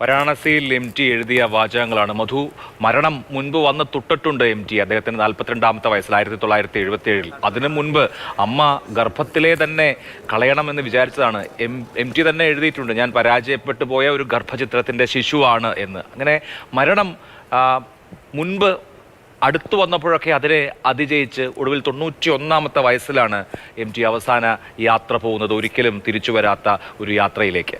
വാരാണസിയിൽ M T എഴുതിയ വാചകങ്ങളാണ്. മധു മരണം മുൻപ് വന്ന് തൊട്ടിട്ടുണ്ട് എം ടി അദ്ദേഹത്തിന് നാൽപ്പത്തിരണ്ടാമത്തെ വയസ്സിൽ ആയിരത്തി തൊള്ളായിരത്തി എഴുപത്തി ഏഴിൽ അതിനു മുൻപ് അമ്മ ഗർഭത്തിലെ തന്നെ കളയണമെന്ന് വിചാരിച്ചതാണ്. എം എം ടി തന്നെ എഴുതിയിട്ടുണ്ട്. ഞാൻ പരാജയപ്പെട്ടു പോയ ഒരു ഗർഭചിത്രത്തിന്റെ ശിശുവാണ് എന്ന്. അങ്ങനെ മരണം മുൻപ് അടുത്തു വന്നപ്പോഴൊക്കെ അതിനെ അതിജയിച്ച് ഒടുവിൽ തൊണ്ണൂറ്റി ഒന്നാമത്തെ വയസ്സിലാണ് എം ടി അവസാന യാത്ര പോകുന്നത്. ഒരിക്കലും തിരിച്ചു വരാത്ത ഒരു യാത്രയിലേക്ക്.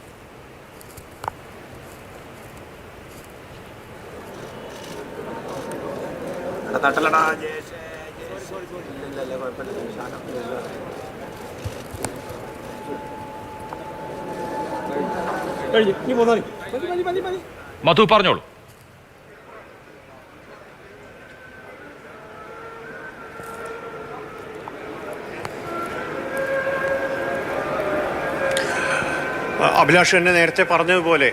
എടാ തട്ടലടാ. ഇല്ലില്ല, കുഴപ്പമില്ല, മധു പറഞ്ഞോളൂ അഭിലാഷ് എന്നെ നേരത്തെ പറഞ്ഞതുപോലെ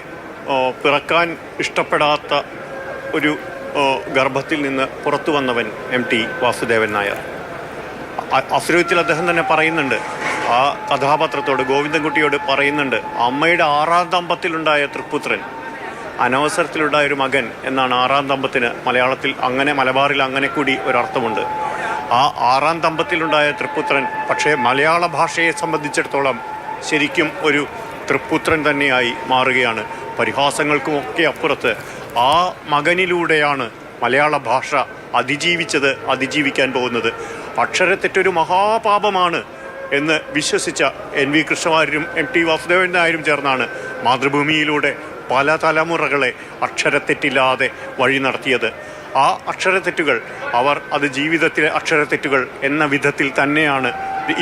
പിറക്കാൻ ഇഷ്ടപ്പെടാത്ത ഒരു ഗർഭത്തിൽ നിന്ന് പുറത്തു വന്നവൻ എം ടി വാസുദേവൻ നായർ. അസുരത്തിൽ അദ്ദേഹം തന്നെ പറയുന്നുണ്ട്. ആ കഥാപാത്രത്തോട് ഗോവിന്ദൻകുട്ടിയോട് പറയുന്നുണ്ട് അമ്മയുടെ ആറാം ദമ്പത്തിലുണ്ടായ തൃപ്പുത്രൻ അനവസരത്തിലുണ്ടായ ഒരു മകൻ എന്നാണ് ആറാം ദമ്പത്തിന് മലയാളത്തിൽ അങ്ങനെ മലബാറിൽ അങ്ങനെ കൂടി ഒരർത്ഥമുണ്ട്. ആ ആറാം ദമ്പത്തിലുണ്ടായ തൃപ്പുത്രൻ പക്ഷേ മലയാള ഭാഷയെ സംബന്ധിച്ചിടത്തോളം ശരിക്കും ഒരു തൃപ്പുത്രൻ തന്നെയായി മാറുകയാണ്. പരിഹാസങ്ങൾക്കുമൊക്കെ അപ്പുറത്ത് ആ മകനിലൂടെയാണ് മലയാള ഭാഷ അതിജീവിച്ചത് അതിജീവിക്കാൻ പോകുന്നത്. അക്ഷരത്തെറ്റൊരു മഹാപാപമാണ് എന്ന് വിശ്വസിച്ച എൻ വി കൃഷ്ണവാര്യരും എം ടി വാസുദേവൻ നായരും ചേർന്നാണ് മാതൃഭൂമിയിലൂടെ പല തലമുറകളെ അക്ഷരത്തെറ്റില്ലാതെ വഴി നടത്തിയത്. ആ അക്ഷരത്തെറ്റുകൾ അവർ അത് ജീവിതത്തിലെ അക്ഷരത്തെറ്റുകൾ എന്ന വിധത്തിൽ തന്നെയാണ്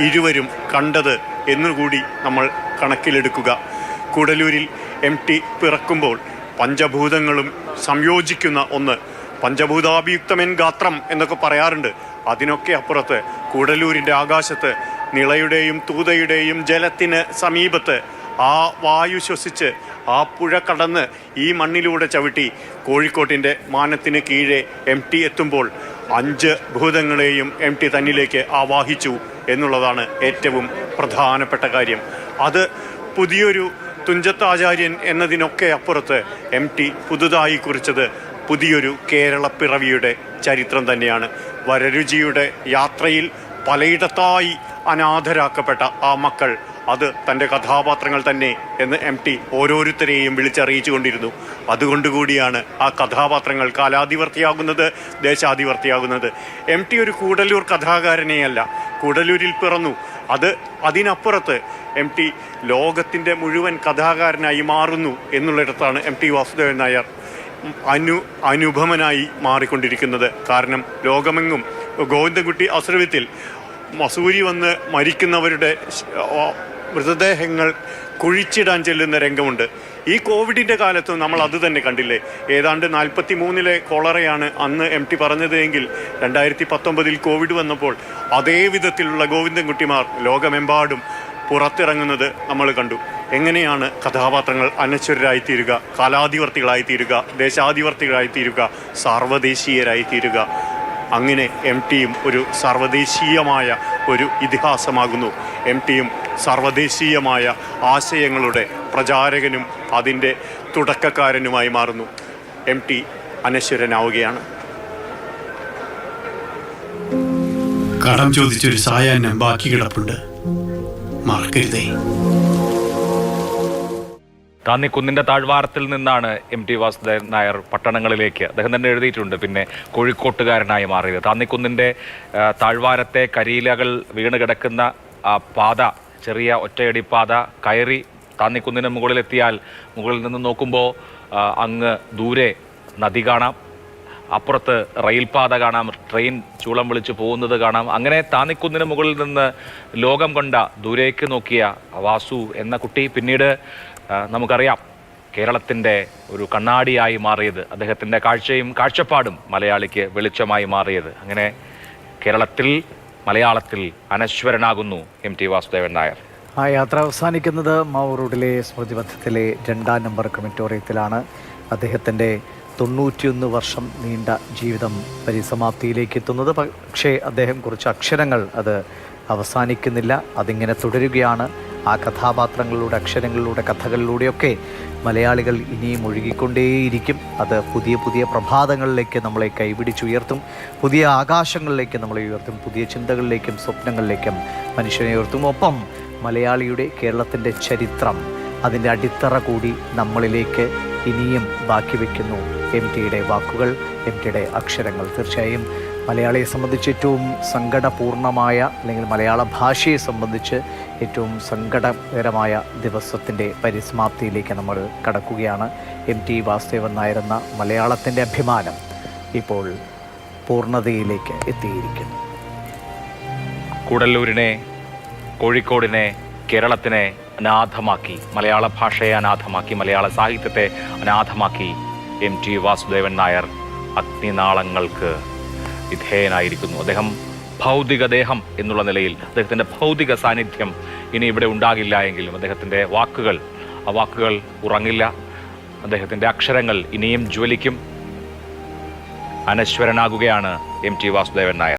ഇരുവരും കണ്ടത് എന്നുകൂടി നമ്മൾ കണക്കിലെടുക്കുക. കൂടലൂരിൽ എം ടി പിറക്കുമ്പോൾ പഞ്ചഭൂതങ്ങളും സംയോജിക്കുന്ന ഒന്ന്. പഞ്ചഭൂതാഭിയുക്തമെൻ ഗാത്രം എന്നൊക്കെ പറയാറുണ്ട്. അതിനൊക്കെ അപ്പുറത്ത് കൂടലൂരിന്റെ ആകാശത്ത് നിളയുടെയും തൂതയുടെയും ജലത്തിന് സമീപത്ത് ആ വായു ശ്വസിച്ച് ആ പുഴ കടന്ന് ഈ മണ്ണിലൂടെ ചവിട്ടി കോഴിക്കോട്ടിന്റെ മാനത്തിന് കീഴെ എം ടി എത്തുമ്പോൾ അഞ്ച് ഭൂതങ്ങളെയും എം ടി തന്നിലേക്ക് ആവാഹിച്ചു എന്നുള്ളതാണ് ഏറ്റവും പ്രധാനപ്പെട്ട കാര്യം. അത് പുതിയൊരു തുഞ്ചത്താചാര്യൻ എന്നതിനൊക്കെ അപ്പുറത്ത് എം ടി പുതുതായി കുറിച്ചത് പുതിയൊരു കേരള പിറവിയുടെ ചരിത്രം തന്നെയാണ്. വരരുചിയുടെ യാത്രയിൽ പലയിടത്തായി അനാഥരാക്കപ്പെട്ട ആ മക്കൾ അത് തന്റെ കഥാപാത്രങ്ങൾ തന്നെ എന്ന് എം ടി ഓരോരുത്തരെയും വിളിച്ചറിയിച്ചു കൊണ്ടിരുന്നു അതുകൊണ്ടുകൂടിയാണ് ആ കഥാപാത്രങ്ങൾ കാലാധിവർത്തിയാകുന്നത് ദേശാധിവർത്തിയാകുന്നത്. എം ടി ഒരു കൂടലൂർ കഥാകാരനെയല്ല. കൂടലൂരിൽ പിറന്നു. അത് അതിനപ്പുറത്ത് എം ടി ലോകത്തിന്റെ മുഴുവൻ കഥാകാരനായി മാറുന്നു എന്നുള്ളിടത്താണ് എം ടി വാസുദേവൻ നായർ അനു അനുപമനായി മാറിക്കൊണ്ടിരിക്കുന്നത്. കാരണം ലോകമെങ്ങും ഗോവിന്ദൻകുട്ടി അസുരവിത്തിൽ മസൂരി വന്ന് മരിക്കുന്നവരുടെ മൃതദേഹങ്ങൾ കുഴിച്ചിടാൻ ചെല്ലുന്ന രംഗമുണ്ട്. ഈ കോവിഡിന്റെ കാലത്തും നമ്മൾ അത് തന്നെ കണ്ടില്ലേ? ഏതാണ്ട് നാൽപ്പത്തി മൂന്നിലെ കോളറയാണ് അന്ന് എം ടി പറഞ്ഞത് എങ്കിൽ രണ്ടായിരത്തി പത്തൊമ്പതിൽ കോവിഡ് വന്നപ്പോൾ അതേ വിധത്തിലുള്ള ഗോവിന്ദൻകുട്ടിമാർ ലോകമെമ്പാടും പുറത്തിറങ്ങുന്നത് നമ്മൾ കണ്ടു. എങ്ങനെയാണ് കഥാപാത്രങ്ങൾ അനശ്വരരായിത്തീരുക കാലാധിവർത്തികളായിത്തീരുക ദേശാധിവർത്തികളായിത്തീരുക സാർവദേശീയരായിത്തീരുക? അങ്ങനെ എം ടിയും ഒരു സർവദേശീയമായ ഒരു ഇതിഹാസമാകുന്നു. എം ടിയും സർവദേശീയമായ ആശയങ്ങളുടെ പ്രചാരകനും അതിന്റെ തുടക്കക്കാരനുമായി മാറുന്നു. എം ടി അനശ്വരനാവുകയാണ്. കടം ചോദിച്ചൊരു സായാഹ്നം ബാക്കി കിടപ്പുണ്ട്. മറക്കരുതേ. താന്നിക്കുന്നിന്റെ താഴ്വാരത്തിൽ നിന്നാണ് എം ടി വാസുദേവൻ നായർ പട്ടണങ്ങളിലേക്ക് അദ്ദേഹം തന്നെ എഴുതിയിട്ടുണ്ട് പിന്നെ കോഴിക്കോട്ടുകാരനായി മാറിയത്. താന്നിക്കുന്നിന്റെ താഴ്വാരത്തെ കരിയിലകൾ വീണ് കിടക്കുന്ന ആ പാത ചെറിയ ഒറ്റയടിപ്പാത കയറി താന്നിക്കുന്നിന് മുകളിലെത്തിയാൽ മുകളിൽ നിന്ന് നോക്കുമ്പോൾ അങ്ങ് ദൂരെ നദി കാണാം. അപ്പുറത്ത് റെയിൽപാത കാണാം. ട്രെയിൻ ചൂളം വിളിച്ച് പോകുന്നത് കാണാം. അങ്ങനെ താന്നിക്കുന്നിന് മുകളിൽ നിന്ന് ലോകം കൊണ്ട ദൂരേക്ക് നോക്കിയ വാസു എന്ന കുട്ടി പിന്നീട് നമുക്കറിയാം കേരളത്തിന്റെ ഒരു കണ്ണാടിയായി മാറിയത്. അദ്ദേഹത്തിന്റെ കാഴ്ചയും കാഴ്ചപ്പാടും മലയാളിക്ക് വെളിച്ചമായി മാറിയത്. അങ്ങനെ കേരളത്തിൽ മലയാളത്തിൽ അനശ്വരനാകുന്നു എം ടി വാസുദേവൻ നായർ. ആ യാത്ര അവസാനിക്കുന്നത് മാവൂർ റോഡിലെ സ്മൃതിപഥത്തിലെ രണ്ടാം നമ്പർ ക്രിമിറ്റോറിയത്തിലാണ്. അദ്ദേഹത്തിന്റെ തൊണ്ണൂറ്റിയൊന്ന് വർഷം നീണ്ട ജീവിതം പരിസമാപ്തിയിലേക്ക് എത്തുന്നത്. പക്ഷേ അദ്ദേഹം കുറച്ച് അക്ഷരങ്ങൾ അത് അവസാനിക്കുന്നില്ല. അതിങ്ങനെ തുടരുകയാണ്. ആ കഥാപാത്രങ്ങളിലൂടെ അക്ഷരങ്ങളിലൂടെ കഥകളിലൂടെയൊക്കെ മലയാളികൾ ഇനിയും ഒഴുകിക്കൊണ്ടേയിരിക്കും. അത് പുതിയ പുതിയ പ്രഭാതങ്ങളിലേക്ക് നമ്മളെ കൈപിടിച്ചുയർത്തും. പുതിയ ആകാശങ്ങളിലേക്ക് നമ്മളെ ഉയർത്തും. പുതിയ ചിന്തകളിലേക്കും സ്വപ്നങ്ങളിലേക്കും മനുഷ്യനെ ഉയർത്തും. ഒപ്പം മലയാളിയുടെ കേരളത്തിന്റെ ചരിത്രം അതിന്റെ അടിത്തറ കൂടി നമ്മളിലേക്ക് ഇനിയും ബാക്കി വയ്ക്കുന്നു എം ടിയുടെ വാക്കുകൾ എം ടിയുടെ അക്ഷരങ്ങൾ. തീർച്ചയായും മലയാളിയെ സംബന്ധിച്ച് ഏറ്റവും സങ്കടപൂർണമായ അല്ലെങ്കിൽ മലയാള ഭാഷയെ സംബന്ധിച്ച് ഏറ്റവും സങ്കടകരമായ ദിവസത്തിന്റെ പരിസമാപ്തിയിലേക്ക് നമ്മൾ കടക്കുകയാണ്. എം ടി വാസുദേവൻ നായരെന്ന മലയാളത്തിന്റെ അഭിമാനം ഇപ്പോൾ പൂർണതയിലേക്ക് എത്തിയിരിക്കുന്നു. കൂടല്ലൂരിനെ കോഴിക്കോടിനെ കേരളത്തിനെ അനാഥമാക്കി മലയാള ഭാഷയെ അനാഥമാക്കി മലയാള സാഹിത്യത്തെ അനാഥമാക്കി എം ടി വാസുദേവൻ നായർ അഗ്നിനാളങ്ങൾക്ക് വിധേയനായിരിക്കുന്നു. അദ്ദേഹം ഭൗതിക ദേഹം എന്നുള്ള നിലയിൽ അദ്ദേഹത്തിന്റെ ഭൗതിക സാന്നിധ്യം ഇനി ഇവിടെ ഉണ്ടാകില്ല എങ്കിലും അദ്ദേഹത്തിന്റെ വാക്കുകൾ ആ വാക്കുകൾ ഉറങ്ങില്ല. അദ്ദേഹത്തിന്റെ അക്ഷരങ്ങൾ ഇനിയും ജ്വലിക്കും. അനശ്വരനാകുകയാണ് എം ടി വാസുദേവൻ നായർ.